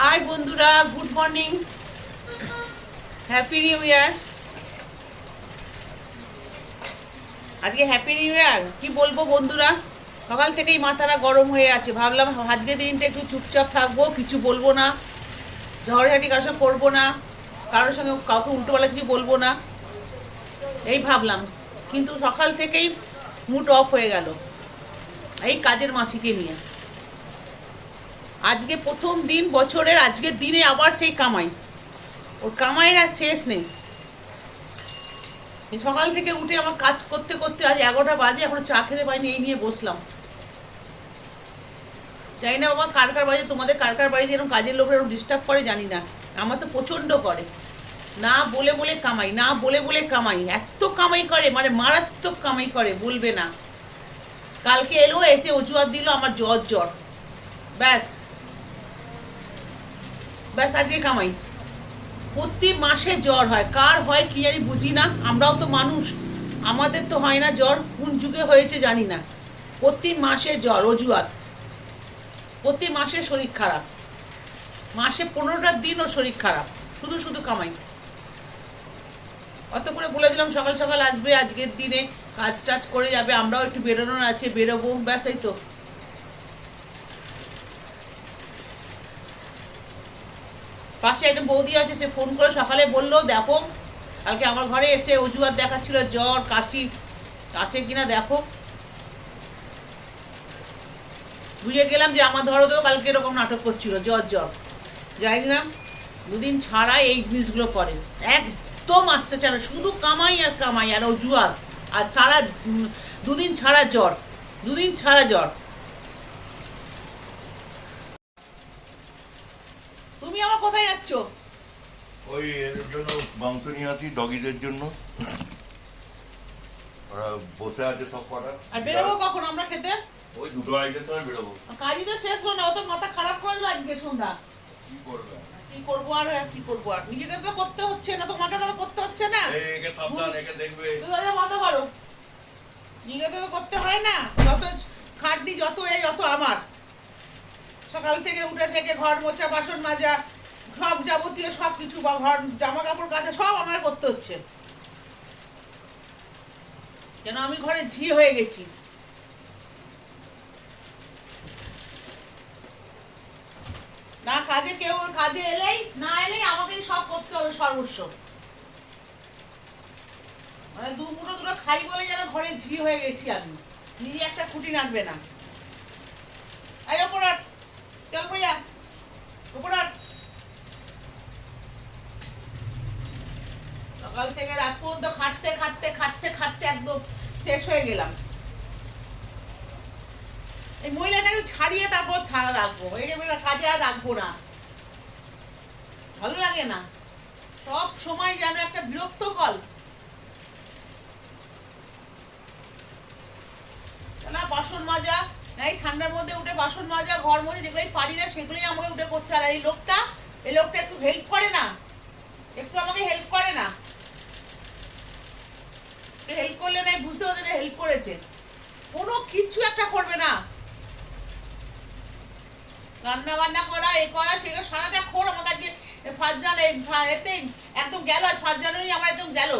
High বন্ধুরা good morning happy new year আজকে happy new ইয়ার কি বলব বন্ধুরা? সকাল থেকেই মাথাটা গরম হয়ে আছে। ভাবলাম আজকে দিনটা একটু চুপচাপ থাকব, কিছু বলব না। ঝড়ঝাটি কারোর সঙ্গে করব না। কারোর সঙ্গে কাউকে উল্টোপালা কিছু বলব না। এই ভাবলাম। কিন্তু সকাল থেকেই মুড অফ হয়ে গেল। এই কাজের মাসিকে নিয়ে। আজকে প্রথম দিন বছরের আজকের দিনে আবার সেই কামাই। ওর কামাইয়ের আর শেষ নেই। সকাল থেকে উঠে আমার কাজ করতে করতে আজ এগারোটা বাজে, এখন চা খেতে পারিনি, এই নিয়ে বসলাম। জানি না বাবা কার কার বাড়ি তোমাদের কার কার বাড়িতে এরকম কাজের লোকের এরকম ডিস্টার্ব করে, জানি না। আমার তো প্রচণ্ড করে। না বলে বলে কামাই, না বলে বলে কামাই। এত কামাই করে মানে মারাত্মক কামাই করে, বলবে না। কালকে এলো, এসে অজুহাত দিল, আমার জ্বর জ্বর। ব্যাস। ব্যাস, আজকে কামাই। প্রতি মাসে জ্বর হয়। কার হয় কি জানি বুঝি না। আমরাও তো মানুষ। আমাদের তো হয় না জ্বর। কোন যুগে হয়েছে জানি না। প্রতি মাসে জ্বর, অজুহাত। প্রতি মাসে শরীর খারাপ। মাসে পনেরোটা দিন ও শরীর খারাপ। শুধু শুধু কামাই। অত করে বলে দিলাম, সকাল সকাল আসবে আজকের দিনে। কাজ টাজ করে যাবে। আমরাও একটু বেরোনোর আছে, বেরোবো। ব্যাস, এই তো। পাশে একজন বৌদি আছে, সে ফোন করে সকালে বলল, দেখো, কালকে আমার ঘরে এসে অজুহাত দেখাচ্ছিল, জ্বর, কাশি আসে কিনা দেখো। বুঝে গেলাম যে আমার ধরো তো কালকে এরকম নাটক করছিল, জ্বর জ্বর। জানি না, দুদিন ছাড়া এই জিনিসগুলো করে। একদম আসতে চায় না, শুধু কামাই আর কামাই, আর অজুহাত, আর ছাড়া দুদিন ছাড়া জ্বর, দুদিন ছাড়া জ্বর তুমি আমার কোথায় যাচ্ছ? ওই এর জন্য মাংস নিয়ে আসি ডগিদের জন্য। ওরা বসে আছে সব কটা। আর বেরোবো কখন? আমরা খেতে? ওই দুটো আড়াইটার সময় বেরোবো। কাজই তো শেষ হলো না। ও তো মাথা খারাপ করে দিল আজকে সন্ধ্যা। কি করবে? কি করব আর আর কি করব আর? নিজেকে তো করতে হচ্ছে না। তোমাকে তো করতে হচ্ছে না? একে সাবধান একে দেখবে। তুমি মতো করো। নিজেকে তো করতে হয় না। যত খাটনি যত এই যত আমার। সকাল থেকে উঠে থেকে ঘর মোছা বাসন মাজা সব যাবতীয় সব কিছু বা ঘর জামা কাপড় কাচা সব আমার করতে হচ্ছে। কেন আমি ঘরে ঝি হয়ে গেছি? না কাজে কেউ, কাজে এলেই, না এলেই আমাকেই সব করতে হবে সর্বস্ব। মানে দু মুঠো, দুটো খাই বলে যেন ঘরে ঝি হয়ে গেছি আমি। নিজে একটা খুঁটি নাড়বে না। এই অপরাধ চল ভাইয়া অপরাধ সকাল থেকে রাত পর্যন্ত খাটতে খাটতে খাটতে খাটতে একদম শেষ হয়ে গেলাম। এই মহিলাটা একটু ছাড়িয়ে তারপর থাকা রাখব। এই কাজে আর রাখব না। ভালো লাগে না। সব সময় যেন একটা বিরক্ত কল না, বাসন মাজা। এই ঠান্ডার মধ্যে উঠে বাসন মাজা, ঘর মধ্যে যেগুলোই পারি না, সেগুলোই আমাকে উঠে করতে হয়। এই লোকটা এই লোকটা একটু হেল্প করে না। একটু আমাকে হেল্প করে না। হেল্প করলে না বুঝতে পারছে না হেল্প করেছে। কোনো কিছু একটা করবে না। রান্না বান্না করা, এ করা, সেগুলো সারাটা খোর আমার কাছে। ফার্স্ট জানুয়ারি এতে একদম গেল, আজ ফার্স্ট জানুয়ারি আমার একদম গেল।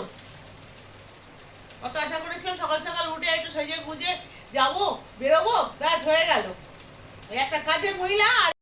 কত আশা করেছিলাম সকাল সকাল উঠে একটু সেজে গুজে যাব, বেরোবো, ব্যাস হয়ে গেল। একটা কাজের মহিলা আর